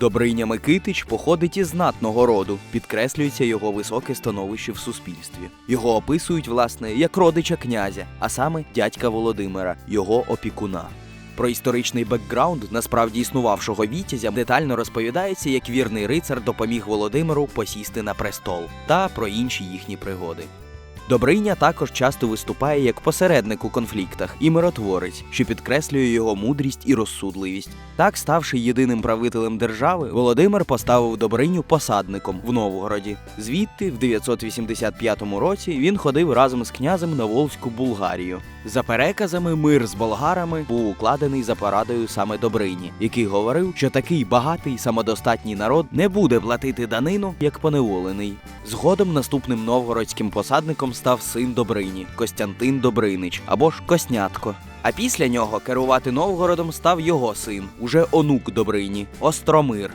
Добриня Микитич походить із знатного роду, підкреслюється його високе становище в суспільстві. Його описують, власне, як родича князя, а саме дядька Володимира, його опікуна. Про історичний бекграунд насправді існувавшого вітязя детально розповідається, як вірний рицар допоміг Володимиру посісти на престол, та про інші їхні пригоди. Добриня також часто виступає як посередник у конфліктах і миротворець, що підкреслює його мудрість і розсудливість. Так, ставши єдиним правителем держави, Володимир поставив Добриню посадником в Новгороді. Звідти, в 985 році, він ходив разом з князем на Волзьку Булгарію. За переказами, мир з болгарами був укладений за порадою саме Добрині, який говорив, що такий багатий самодостатній народ не буде платити данину як поневолений. Згодом наступним новгородським посадником став син Добрині Костянтин Добринич або ж Коснятко. А після нього керувати Новгородом став його син, уже онук Добрині Остромир.